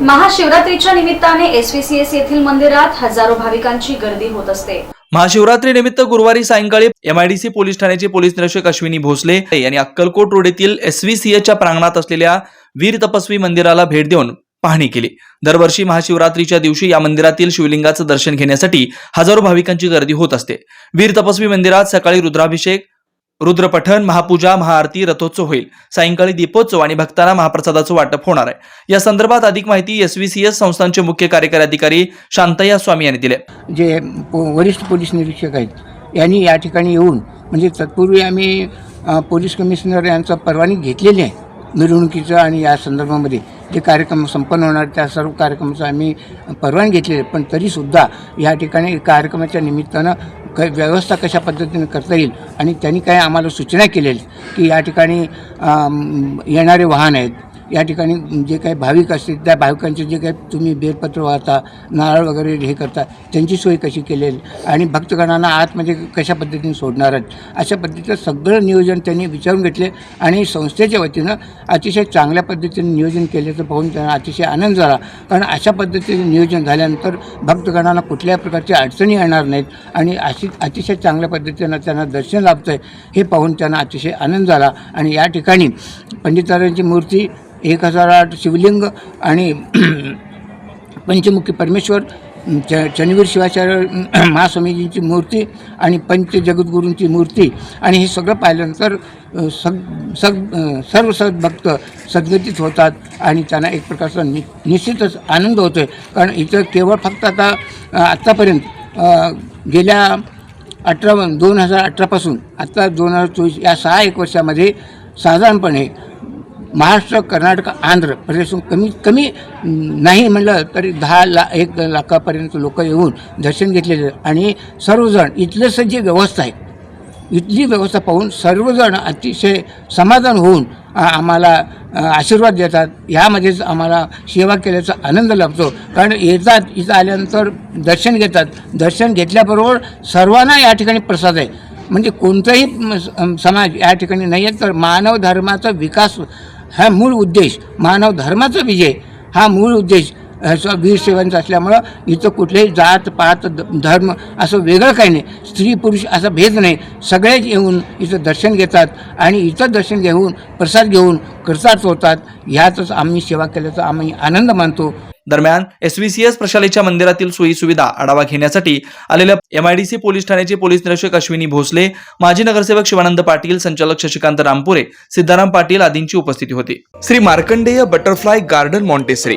महाशिवरात्रीच्या निमित्ताने एसव्हीसीएस येथील मंदिरात हजारो भाविकांची गर्दी होत असते. महाशिवरात्री निमित्त गुरुवारी सायंकाळी एमआयडीसी पोलीस ठाण्याचे पोलीस निरीक्षक अश्विनी भोसले यांनी अक्कलकोट रोड येथील एसव्हीसीएच्या प्रांगणात असलेल्या वीर तपस्वी मंदिराला भेट देऊन पाहणी केली. दरवर्षी महाशिवरात्रीच्या दिवशी या मंदिरातील शिवलिंगाचं दर्शन घेण्यासाठी हजारो भाविकांची गर्दी होत असते. वीर तपस्वी मंदिरात सकाळी रुद्राभिषेक रुद्रपठण महापूजा महाआरती रथोत्सव होईल. सायंकाळी दीपोत्सव आणि भक्तांना महाप्रसादाचं वाटप होणार आहे. या संदर्भात अधिक माहिती एसव्हीसीएस संस्थांचे मुख्य कार्यकारी अधिकारी शांतया स्वामी यांनी दिले जे वरिष्ठ पोलीस निरीक्षक आहेत यांनी या ठिकाणी येऊन म्हणजे तत्पूर्वी आम्ही पोलीस कमिशनर यांचा परवानगी घेतलेली आहे मिरवणुकीचं आणि या संदर्भामध्ये जे कार्यक्रम संपन्न होणार त्या सर्व कार्यक्रमाचं आम्ही परवानगी घेतलेली आहे. पण तरीसुद्धा या ठिकाणी कार्यक्रमाच्या निमित्तानं क व्यवस्था कशा पद्धतीने करता येईल? आणि त्यांनी काय आम्हाला सूचना केलेल्या आहेत की या ठिकाणी येणारे वाहन आहेत या ठिकाणी जे काही भाविक असतील त्या भाविकांचे जे काही तुम्ही बेलपत्र वाहता नारळ वगैरे हे करता त्यांची सोय कशी केलेली? आणि भक्तगणांना आतमध्ये म्हणजे कशा पद्धतीने सोडणार आहेत? अशा पद्धतीचं सगळं नियोजन त्यांनी विचारून घेतले आणि संस्थेच्या वतीनं अतिशय चांगल्या पद्धतीने नियोजन केल्याचं पाहून त्यांना अतिशय आनंद झाला. कारण अशा पद्धतीने नियोजन झाल्यानंतर भक्तगणांना कुठल्याही प्रकारच्या अडचणी येणार नाहीत आणि अशी अतिशय चांगल्या पद्धतीनं त्यांना दर्शन लाभतं आहे हे पाहून त्यांना अतिशय आनंद झाला. आणि या ठिकाणी पंडितारांची मूर्ती एक हजार आठ शिवलिंग आणि पंचमुखी परमेश्वर च चनिवीर शिवाचार्य महास्वामीजींची मूर्ती आणि पंच जगद्गुरूंची मूर्ती. आणि हे सगळं पाहिल्यानंतर सग सग सर्व सर्व सद्भक्त सद्गतीत होतात आणि त्यांना एक प्रकारचा नि निश्चितच आनंद होतो आहे कारण इथं केवळ फक्त आता आत्तापर्यंत गेल्या अठरा दोन हजार अठरापासून आत्ता दोन हजार चोवीस या सहा एक वर्षामध्ये साधारणपणे महाराष्ट्र कर्नाटक आंध्र प्रदेश कमीत कमी नाही म्हणलं तरी दहा ला एक लाखापर्यंत लोक येऊन दर्शन घेतलेले आणि सर्वजण इथलं जी व्यवस्था आहे इथली व्यवस्था पाहून सर्वजण अतिशय समाधान होऊन आम्हाला आशीर्वाद देतात. यामध्येच आम्हाला सेवा केल्याचा आनंद लाभतो. कारण येतात इथं आल्यानंतर दर्शन घेतात. दर्शन घेतल्याबरोबर सर्वांना या ठिकाणी प्रसाद आहे. म्हणजे कोणताही समाज या ठिकाणी नाही आहे तर मानव धर्माचा विकास हा मूळ उद्देश मानव धर्माचा विजय. हा मूळ उद्देश ह्याचा वीर असल्यामुळं इथं कुठलेही जात पात धर्म असं वेगळं काही नाही. स्त्री पुरुष असा भेद नाही. सगळेच येऊन इथं दर्शन घेतात आणि इथं दर्शन घेऊन प्रसाद घेऊन कृतार्थ होतात ह्यातच आम्ही सेवा केल्याचा आम्ही आनंद मानतो. दरम्यान एसव्हीसीएस प्रशालेच्या मंदिरातील सोयी सुविधा आढावा घेण्यासाठी आलेल्या एमआयडीसी पोलीस ठाण्याचे पोलीस निरीक्षक अश्विनी भोसले माजी नगरसेवक शिवानंद पाटील संचालक शशिकांत रामपुरे सिद्धाराम पाटील आदींची उपस्थिती होती. Shri Markandeya butterfly garden Montessori.